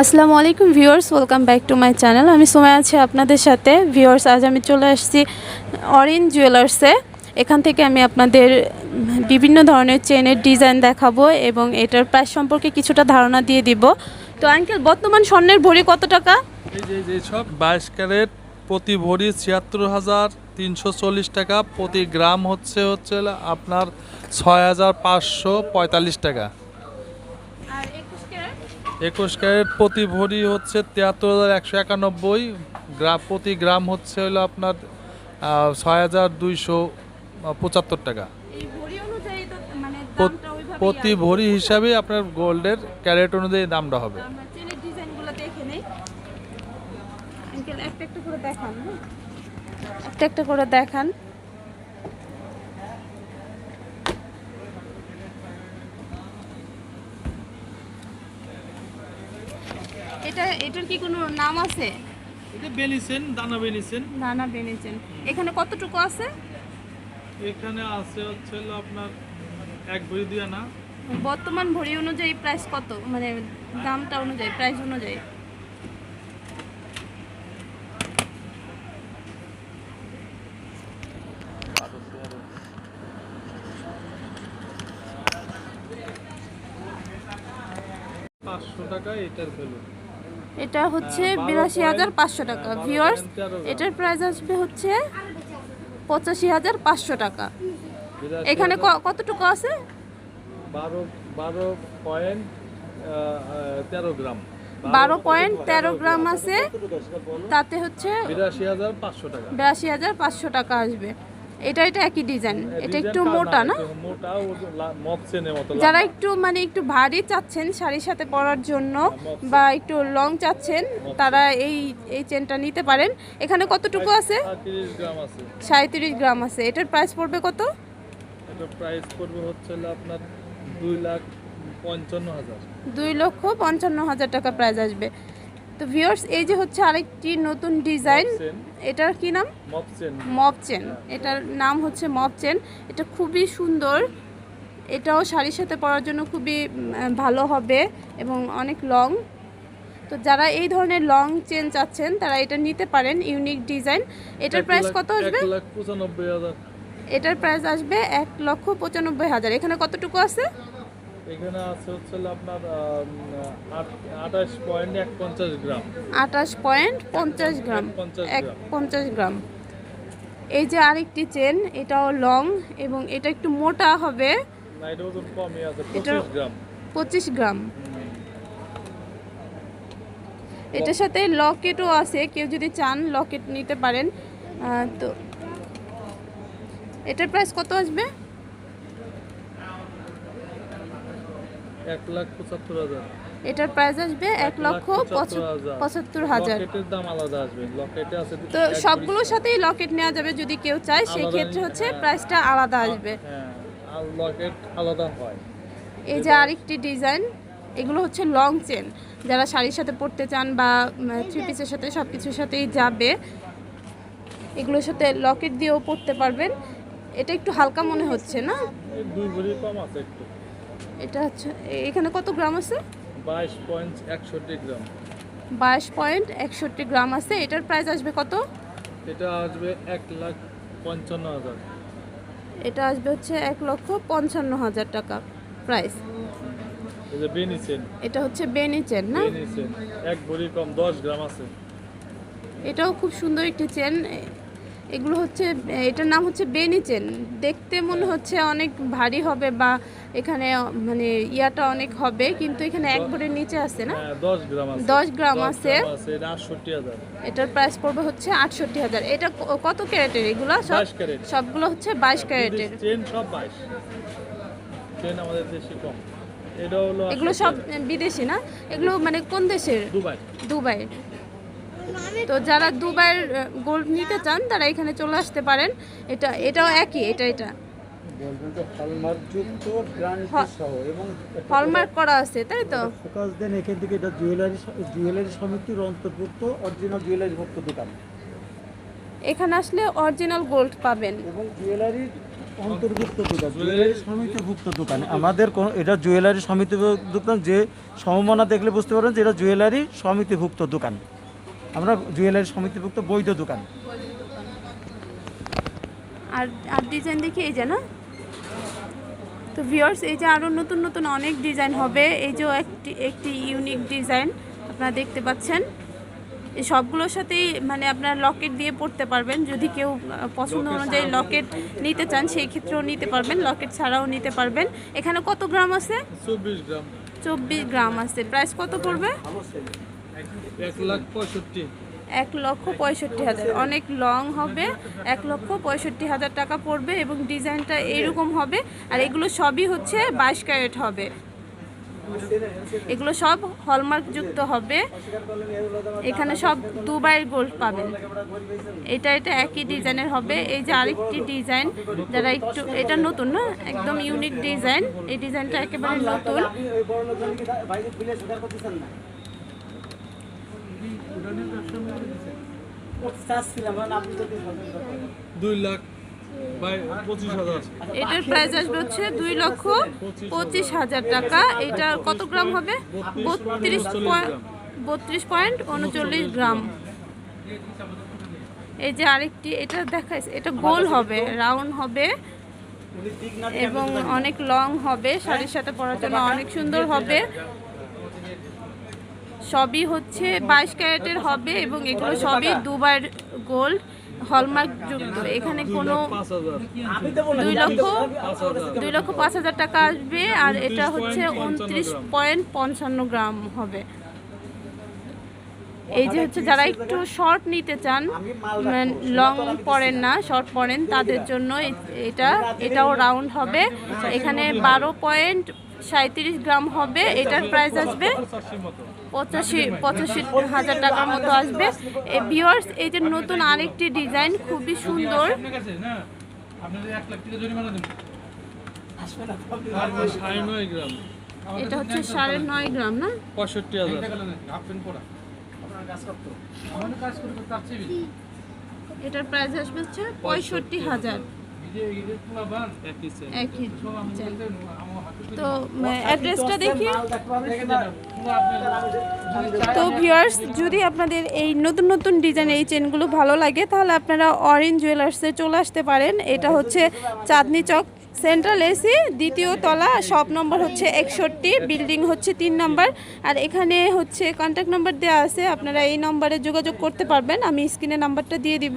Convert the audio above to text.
আসসালামু আলাইকুম viewers, welcome back to my channel. আমি সময় আছি আপনাদের সাথে। ভিউয়ার্স, আজ আমি চলে আসছি অরেঞ্জ জুয়েলার্সে এখান থেকে আমি আপনাদের বিভিন্ন ধরনের চেনের ডিজাইন দেখাবো এবং এটার প্রাইস সম্পর্কে কিছুটা ধারণা দিয়ে দিব। তো আঙ্কেল বর্তমান স্বর্ণের ভরি কত টাকা? সব বাইশ ক্যারেট, প্রতি ভরি ছিয়াত্তর হাজার তিনশো চল্লিশ টাকা, প্রতি গ্রাম হচ্ছে হচ্ছে আপনার ছয় হাজার পাঁচশো পঁয়তাল্লিশ টাকা। একুশ ক্যারেট প্রতি ভরি হচ্ছে তিয়াত্তর হাজার একশো একানব্বই। গ্রাম প্রতি গ্রাম হচ্ছে হলো আপনার ছয় হাজার দুইশো পঁচাত্তর টাকা। এই ভরি অনুযায়ী তো মানে প্রত- দামটা ওইভাবেই প্রতি ভরি হিসাবে আপনার গোল্ডের ক্যারেট অনুযায়ী দামটা হবে। আমরা চেনের ডিজাইনগুলো দেখে নেই। আঙ্কেল একটা একটা করে দেখান হ্যাঁ? একটা একটা করে দেখান এটা এটার কি কোনো নাম আছে? এটা বেনিসেন দানা বেনিসেন। না না বেনেছেন এখানে কতটুকু আছে? এখানে আছে হচ্ছে আপনার এক ভরি দুই আনা বর্তমান ভরি অনুযায়ী প্রাইস কত? মানে দামটা অনুযায়ী প্রাইস অনুযায়ী। পাঁচশো টাকা এটার ভ্যালু এটা হচ্ছে বিরাশি হাজার পাঁচশো টাকা। গ্রাম। এটার প্রাইস আসবে হচ্ছে পঁচাশি হাজার পাঁচশো টাকা। এখানে কতটুকু আছে? বারো বারো পয়েন্ট তেরো গ্রাম। বারো পয়েন্ট তেরো গ্রাম আছে। তাতে হচ্ছে বিরাশি হাজার পাঁচশো টাকা। বিরাশি হাজার পাঁচশো টাকা আসবে। এটা এটা একই ডিজাইন এটা একটু মোটা না? যারা একটু মানে একটু ভারী চাচ্ছেন শাড়ির সাথে পরার জন্য বা একটু লং চাচ্ছেন তারা এই এই চেনটা নিতে পারেন। এখানে কতটুকু আছে? আর 30 গ্রাম আছে। সাঁত্রিশ গ্রাম আছে। এটার প্রাইস পড়বে কত? এটা প্রাইস পড়বে হচ্ছে আপনার দুই লাখ পঞ্চান্ন হাজার। দুই লক্ষ পঞ্চান্ন হাজার টাকা প্রাইস আসবে। তো ভিউয়ার্স এই যে হচ্ছে আরেকটি নতুন ডিজাইন এটার কি নাম? মপসেন মপ চেন এটার নাম হচ্ছে মপ চেন এটা খুবই সুন্দর। এটাও শাড়ির সাথে পরার জন্য খুবই ভালো হবে এবং অনেক লং তো যারা এই ধরনের লং চেন চাচ্ছেন তারা এটা নিতে পারেন ইউনিক ডিজাইন এটার প্রাইস কত আসবে? এটার প্রাইস আসবে এক লক্ষ পঁচানব্বই হাজার। এখানে কতটুকু আছে? এখানে আছে হচ্ছে আপনার আঠাশ পয়েন্ট এক পঞ্চাশ গ্রাম। আঠাশ পয়েন্ট পঞ্চাশ গ্রাম। এক গ্রাম। পঞ্চাশ গ্রাম। এই যে আরেকটি চেন এটাও লং এবং এটা একটু মোটা হবে। পঁচিশ গ্রাম। এটার সাথে লকেটও আছে কেউ যদি চান লকেট নিতে পারেন। তো এটার প্রাইস কত আসবে? এক লাখ পঁচাত্তর হাজার। এটার প্রাইস আসবে এক লক্ষ পঁচাত্তর হাজার। পঁচাত্তর হাজার। লকেটের দাম আলাদা আসবে। লকেটে আছে তো সবগুলোর সাথেই লকেট নেওয়া যাবে যদি কেউ চায় সেই ক্ষেত্রে হচ্ছে হ্যাঁ। প্রাইসটা আলাদা আসবে। হ্যাঁ আর লকেট আলাদা হয়। এই যে আরেকটি ডিজাইন এগুলো হচ্ছে লং চেন যারা শাড়ির সাথে পরতে চান বা থ্রি পিসের সাথে সব কিছুর সাথেই যাবে এগুলোর সাথে লকেট দিয়েও পরতে পারবেন। এটা একটু হালকা মনে হচ্ছে না? দুই ভরি কম আছে একটু। এটা হচ্ছে এখানে কত গ্রাম আছে? বাইশ পয়েন্ট একষট্টি গ্রাম। বাইশ পয়েন্ট একষট্টি গ্রাম আছে। এটার প্রাইস আসবে কত? এটা আসবে এক লাখ পঞ্চান্ন হাজার। এটা আসবে হচ্ছে এক লক্ষ পঞ্চান্ন হাজার টাকা প্রাইস এটা হচ্ছে বেনি চেন না? এক ভরি কম দশ গ্রাম আছে। এটাও খুব সুন্দর একটি চেন। এগুলো হচ্ছে এটার নাম হচ্ছে বেনিচেন দেখতে মনে হচ্ছে অনেক ভারী হবে বা এখানে মানে ইয়াটা অনেক হবে কিন্তু এখানে এক ভরের নিচে আছে না? হ্যাঁ দশ গ্রাম আছে। এটার প্রাইস পড়বে হচ্ছে আটষট্টি হাজার। এটা কত ক্যারেটের এগুলো? সব সবগুলো হচ্ছে বাইশ ক্যারেটের। বাইশ। চেন আমাদের দেশে কম। এটা হলো এগুলো সব বিদেশি না? এগুলো মানে কোন দেশের? দুবাই। দুবাই। তো যারা দুবাইয়ের গোল্ড নিতে চান তারা এখানে চলে আসতে পারেন। এটা এটাও একই এটা এটা। হলমার্ক করা আছে তাই তো? ফোকাস দেন এখান থেকে এটা জুয়েলারি জুয়েলারি সমিতির অন্তর্ভুক্ত অরিজিনাল জুয়েলারি ভুক্ত দোকান। এখানে আসলে অরিজিনাল গোল্ড পাবেন। এবং অন্তর্ভুক্ত দোকান জুয়েলারি সমিতিভুক্ত দোকান। আমাদের কোন এটা জুয়েলারি সমিতিভুক্ত দোকান যে সমমানা দেখলে বুঝতে পারেন যে এটা জুয়েলারি সমিতিভুক্ত দোকান। আমরা জুয়েলারি সমিতিভুক্ত বৈধ দোকান। আর আর ডিজাইন দেখি এই যে না? তো ভিউয়ার্স এই যে আরও নতুন নতুন অনেক ডিজাইন হবে। এই যে একটি একটি ইউনিক ডিজাইন আপনারা দেখতে পাচ্ছেন। এই সবগুলোর সাথেই মানে আপনার লকেট দিয়ে পড়তে পারবেন। যদি কেউ পছন্দ অনুযায়ী লকেট নিতে চান সেই ক্ষেত্রেও নিতে পারবেন। লকেট ছাড়াও নিতে পারবেন। এখানে কত গ্রাম আছে? চব্বিশ গ্রাম। চব্বিশ গ্রাম আছে। প্রাইস কত পড়বে? এক লক্ষ পঁয়ষট্টি হাজার। অনেক লং হবে, এক লক্ষ পঁয়ষট্টি হাজার টাকা পড়বে এবং ডিজাইনটা এরকম হবে। আর এগুলো সবই হচ্ছে বাইশ ক্যারেট হবে। এগুলো সব হলমার্ক যুক্ত হবে। এখানে সব দুবাইয়ের গোল্ড পাবেন। এটা এটা একই ডিজাইনের হবে। এই যে আরেকটি ডিজাইন, যারা একটু, এটা নতুন না? একদম ইউনিক ডিজাইন। এই ডিজাইনটা একেবারে নতুন। এটার প্রাইস আসবে হচ্ছে দুই লক্ষ পঁচিশ হাজার টাকা। এটা কত গ্রাম হবে? বত্রিশ বত্রিশ পয়েন্ট উনচল্লিশ গ্রাম। এই যে আরেকটি এটা দেখাইছে এটা গোল হবে রাউন্ড হবে এবং অনেক লং হবে শাড়ির সাথে পরার জন্য অনেক সুন্দর হবে। সবই হচ্ছে বাইশ ক্যারেটের হবে এবং এগুলো সবই দুবার গোল্ড, হলমার্ক যুক্ত। এখানে কোনো দুই লক্ষ দুই লক্ষ পাঁচ হাজার টাকা আসবে আর এটা হচ্ছে উনত্রিশ পয়েন্ট পঞ্চান্ন গ্রাম হবে। এই যে হচ্ছে যারা একটু শর্ট নিতে চান লং পরেন না, শর্ট পরেন, তাদের জন্য এটা, এটাও রাউন্ড হবে। এখানে বারো পয়েন্ট সাঁত্রিশ গ্রাম হবে, এটার প্রাইস আসবে পঁচাশি পঁচাশি হাজার টাকার মতো আসবে। এই ভিওর্স এই যে নতুন আরেকটি ডিজাইন খুবই সুন্দর। সাড়ে এটা হচ্ছে সাড়ে নয় গ্রাম না? পঁয়ষট্টি হাজার। এটার প্রাইস আসবে হচ্ছে পঁয়ষট্টি হাজার। একই তো অ্যাড্রেসটা দেখি। তো ভিউয়ার্স যদি আপনাদের এই নতুন নতুন ডিজাইন এই চেনগুলো ভালো লাগে তাহলে আপনারা অরেঞ্জ জুয়েলার্সে চলে আসতে পারেন। এটা হচ্ছে চাঁদনি চক। সেন্ট্রাল এসি দ্বিতীয় তলা সব নম্বর হচ্ছে একষট্টি বিল্ডিং হচ্ছে তিন নম্বর আর এখানে হচ্ছে কন্ট্যাক্ট নম্বর দেওয়া আছে আপনারা এই নম্বরে যোগাযোগ করতে পারবেন। আমি স্ক্রিনে নাম্বারটা দিয়ে দিব।